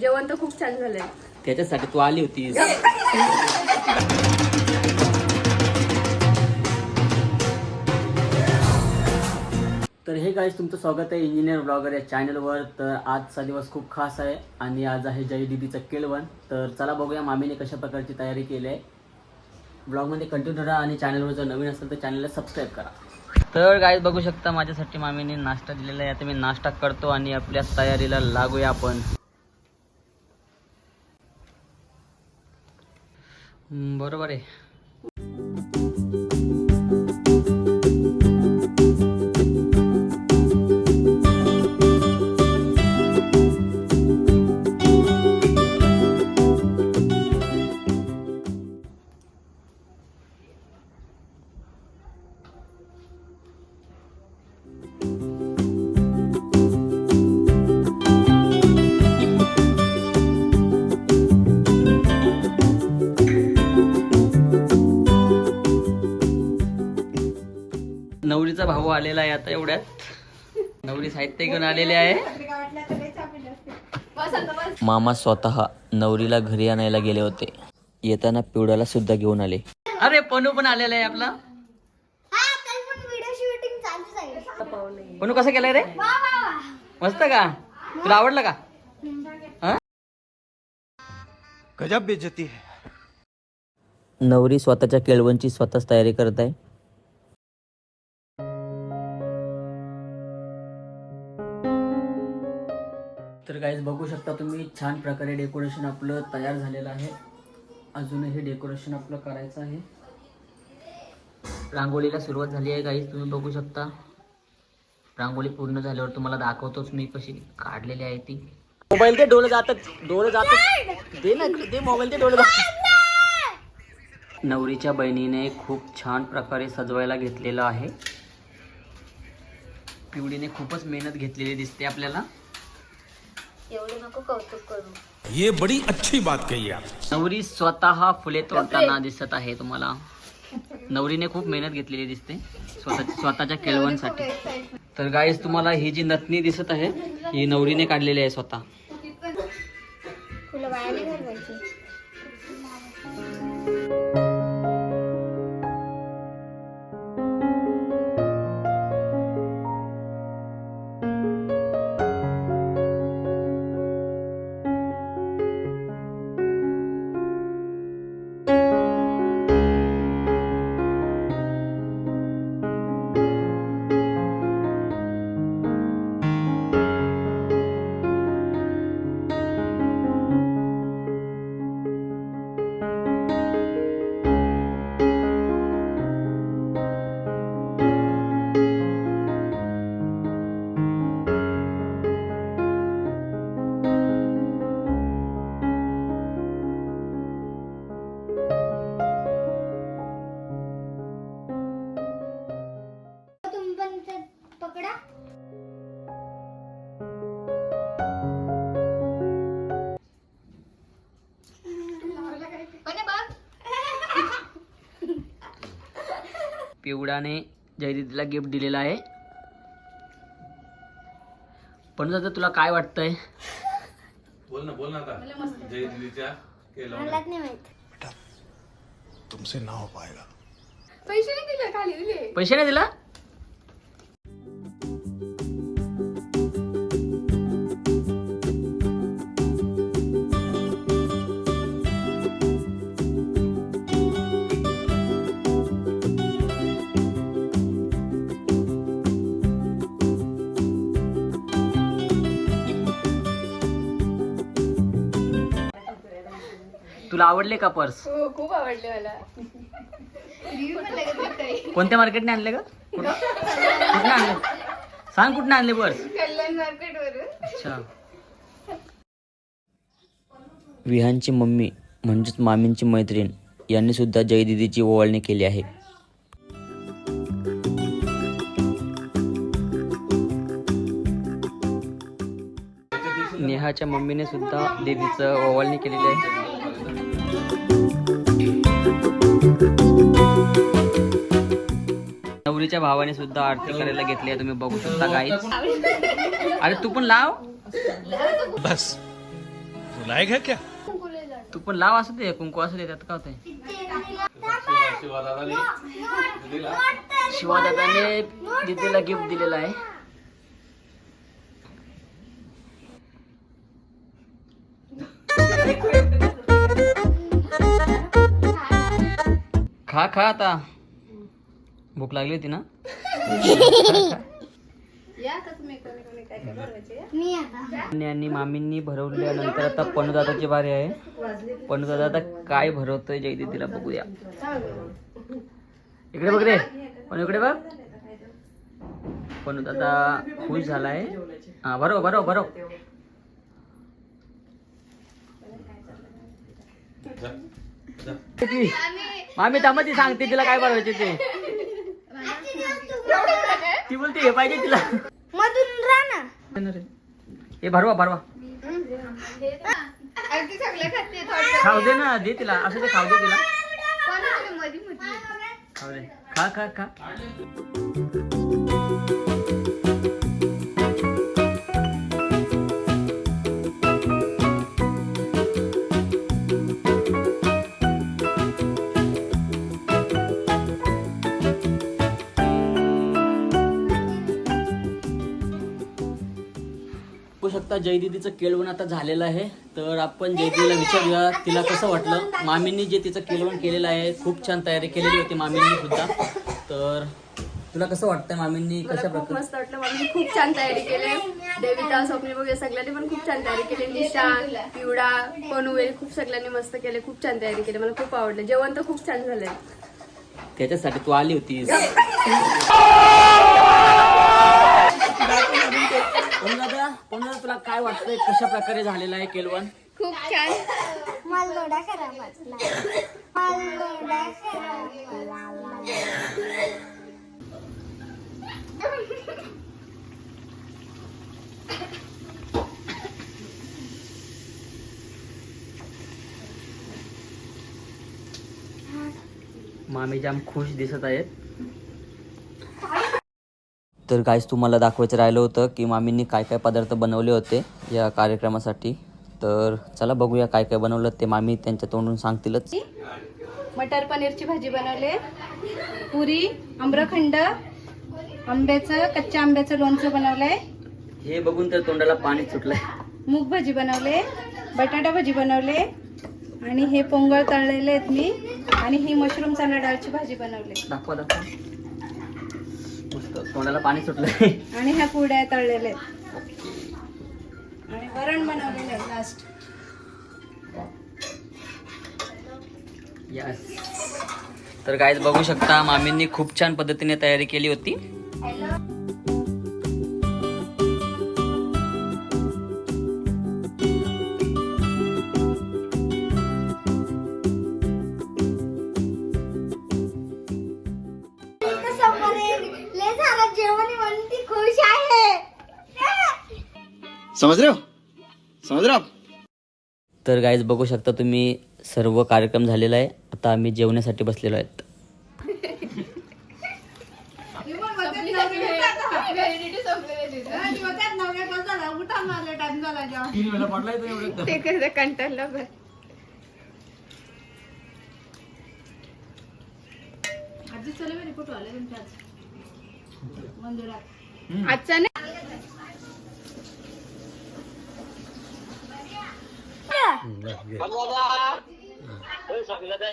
जेवण तर खूप छान झालंय. त्याच्यासाठी तू आली होतीस. तर हे गाईज तुमचं स्वागत आहे इंजिनियर ब्लॉगर या चॅनलवर तर आजचा दिवस खूप खास आहे आणि आज आहे जय दीदीचं केळवण तर चला बघूया मामीने कशा प्रकारची तयारी केली आहे. ब्लॉगमध्ये कंटिन्यू राहा आणि चॅनलवर जर नवीन असेल तर चॅनलला सबस्क्राईब करा. तर गाईज बघू शकता माझ्यासाठी मामीने नाश्ता दिलेला आहे. आता मी नाश्ता करतो आणि आपल्या तयारीला लागूया आपण. बरोबर आहे. नवरीचा भाऊ आलेला आहे आता एवढ्यात. नवरी साहित्य घेऊन आलेले आहे. मामा स्वतः नवरीला घरी आणायला गेले होते. येताना पिवड्याला सुद्धा घेऊन आले. अरे पनू पण आलेला आहे आपला. पनू कसं केलंय रे? मस्त का? तुला आवडलं का? गजब बेइज्जती है। नवरी स्वतःच्या केळवणची स्वतःच तयारी करत आहे. तर काहीच बघू शकता तुम्ही छान प्रकारे डेकोरेशन आपलं तयार झालेलं आहे. अजूनही डेकोरेशन आपलं करायचं आहे. रांगोळीला सुरुवात झाली आहे काहीच तुम्ही बघू शकता. रांगोळी पूर्ण झाल्यावर तुम्हाला दाखवतोच मी कशी काढलेली आहे ती. मोबाईल ते डोळे जातात डोळे जातात दे ना दे मोबाईल ते डोळे जातात नवरीच्या बहिणीने खूप छान प्रकारे सजवायला घेतलेलं आहे. पिवडीने खूपच मेहनत घेतलेली दिसते आपल्याला. एवढे नको कौतुक करू. ये बड़ी अच्छी बात कही आप नवरी स्वतः फुले तोडताना दिसत आहे तुम्हाला. नवरीने खूप मेहनत घेतलेली दिसते स्वतः स्वतःच्या केळवणसाठी. तर गाईस तुम्हाला ही जी नथनी दिसत आहे ही नवरीने काढलेली आहे स्वतः. तुला वाया घालवायची. पिवडाने जयदीदीला गिफ्ट दिलेलं आहे. पण दादा तुला काय वाटतंय? बोल ना बोल ना आता. जय दिदीच्या केलं मलाच नाही माहीत. तुमसे ना हो पाएगा पैसे नाही दिले खाली दिले. पैसे नाही दिला? तुला आवडले का पर्स? हो खूप आवडले मला. कोणत्या मार्केटने आणले का कुठं? कुठनं आणले? सांग कुठनं आणले पर्स? कल्याण मार्केट वरून अच्छा. विहानची मम्मी म्हणजेच मामींची मैत्रीण यांनी सुद्धा जयदीदीची ओवाळणी केली आहे. नेहाच्या मम्मीने सुद्धा दीदीचं ओवाळणी केलेली आहे. नवरीच्या भावाने सुद्धा आरती करायला घेतली आहे तुम्ही बघू शकता काही अरे तू पण लाव. बस. रुलाएगा क्या? तू पण लाव असं दे कुंकू असं दे त्यात शिवादादाने दिला शिवादादाने दिदीला गिफ्ट दिलेलं आहे. खा खा आता. भूक लागली होती ना? या आता तुम्ही कोणी कोणी काय काय बनवायचे? मी आता. आणि आणि मामींनी भरवल्यानंतर आता पणूदादाची बारी आहे. पणूदादा आता काय भरवतोय जय दिदीला बघूया. इकडे बघ रे. पण इकडे बघ. पणूदादा खुश झालाय. हा भरव भरव भरव. मामी थांबा ती सांगते तिला काय भरवायचे ते. ती बोलते हे पाहिजे तिला. मधून ना. हे भरवा भरवा. अगदी सगळं खाते थोडं खाऊ दे ना दे तिला. असं ते खाऊ दे तिला. कोणाकडे मधी मधी खाऊ दे. खा खा खा. शकता जयदीदीचं केळवण आता झालेलं आहे. तर आपण जयदीला विचारूया तिला कसं वाटलं? मामींनी जे तिचं केळवण केलेलं आहे खूप छान तयारी केलेली होती मामींनी सुद्धा. तर तुला कसं वाटतंय मामींनी? मला कशा खूप प्रकारे मस्त वाटलं. मला खूप छान तयारी केली. देविता स्वप्नी वगैरे सगळ्यांनी पण खूप छान तयारी केली. निशा पिवडा पनवेल खूप सगळ्यांनी मस्त केले. खूप छान तयारी केली. मला खूप आवडलं. जेवण तर खूप छान झालंय. त्याच्यासाठी तू आली होतीस. दादा कोण दादा तुला काय वाटतंय? कशा प्रकारे झालेलं आहे केलवण खूप छान. मालगोडा मामी जाम खुश दिसत आहेत. तर काहीच तुम्हाला दाखवायचं राहिलं होतं की मामींनी काय काय पदार्थ बनवले होते या कार्यक्रमासाठी. तर चला बघूया काय काय बनवलं ते मामी त्यांच्या तोंडून सांगतीलच. मटर पनीरची भाजी बनवले पुरी आम्रखंड आंब्याचं कच्च्या आंब्याचं लोणचं बनवलंय. हे बघून तर तोंडाला पाणी सुटलंय. मूग भाजी बनवले बटाटा भाजी बनवले आणि हे पोंगळ तळलेले आहेत मी आणि ही मशरूम चणा डाळची भाजी बनवली. दाखवा दाखवा. तोंडाला पाणी सुटलंय. आणि ह्या कुरड्या तळलेल्या आणि वरण बनवलेलं आहे लास्ट यस तर गाईज बघू शकता मामींनी खूप छान पद्धतीने तयारी केली होती. समझ रहे हो? समझ रहे हो आप तर गाईज बघू शकता तुम्ही सर्व कार्यक्रम झालेला आहे. आता आम्ही जेवण्यासाठी बसलेलो आहेत. आजचा नाही. Mm, দাদা